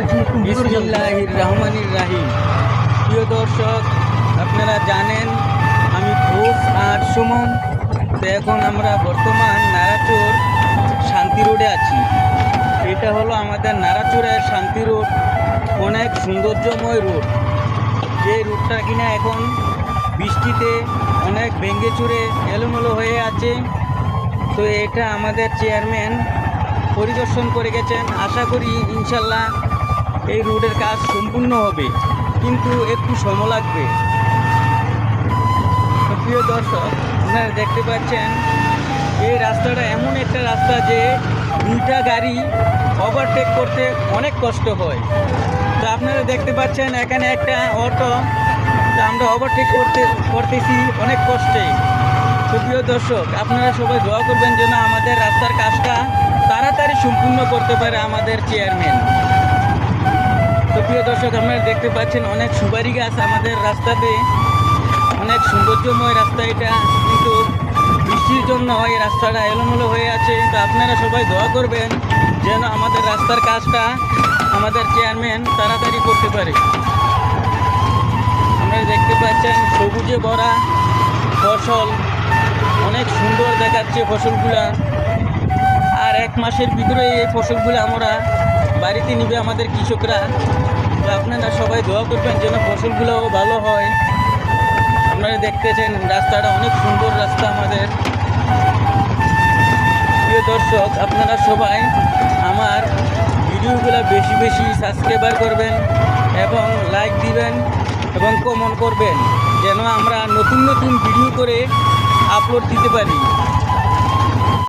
বিসমিল্লাহির রহমানির রাহিম। প্রিয় দর্শক, আপনারা জানেন, আমি ঘোষ আর সুমন। তো এখন আমরা বর্তমান নারাচুর শান্তি রোডে আছি। এটা হলো আমাদের নারাচুরের শান্তি রোড। অনেক সৌন্দর্যময় রোড। যে রোডটা কিনা এখন বৃষ্টিতে অনেক ভেঙে চুরে এলোমেলো হয়ে আছে। তো এটা আমাদের চেয়ারম্যান পরিদর্শন করে গেছেন। আশা করি ইনশাল্লাহ এই রোডের কাজ সম্পূর্ণ হবে, কিন্তু একটু সময় লাগবে। প্রিয় দর্শক, আপনারা দেখতে পাচ্ছেন, এই রাস্তাটা এমন একটা রাস্তা যে দুইটা গাড়ি ওভারটেক করতে অনেক কষ্ট হয়। তো আপনারা দেখতে পাচ্ছেন, এখানে একটা অটো তো আমরা ওভারটেক করতে, করতেছি অনেক কষ্টে। তো প্রিয় দর্শক, আপনারা সবাই দোয়া করবেন যেন আমাদের রাস্তার কাজটা তাড়াতাড়ি সম্পূর্ণ করতে পারে আমাদের চেয়ারম্যান তো প্রিয় দর্শক, আপনারা দেখতে পাচ্ছেন অনেক সুপারি গাছ আমাদের রাস্তাতে। অনেক সৌন্দর্যময় রাস্তা এটা, কিন্তু বৃষ্টির জন্য এই রাস্তাটা এলোমেলো হয়ে আছে। তো আপনারা সবাই দোয়া করবেন যেন আমাদের রাস্তার কাজটা আমাদের চেয়ারম্যান তাড়াতাড়ি করতে পারে। আপনারা দেখতে পাচ্ছেন সবুজে ভরা ফসল, অনেক সুন্দর দেখাচ্ছে ফসলগুলা। আর এক মাসের ভিতরে এই ফসলগুলো আমরা বাড়িতে নিবে আমাদের কৃষকরা। তো আপনারা সবাই দোয়া করবেন যেন ফসলগুলোও ভালো হয়। আপনারা দেখতেছেন রাস্তাটা অনেক সুন্দর রাস্তা আমাদের। প্রিয় দর্শক, আপনারা সবাই আমার ভিডিওগুলো বেশি বেশি সাবস্ক্রাইবার করবেন এবং লাইক দিবেন এবং কমেন্ট করবেন, যেন আমরা নতুন নতুন ভিডিও করে আপলোড দিতে পারি।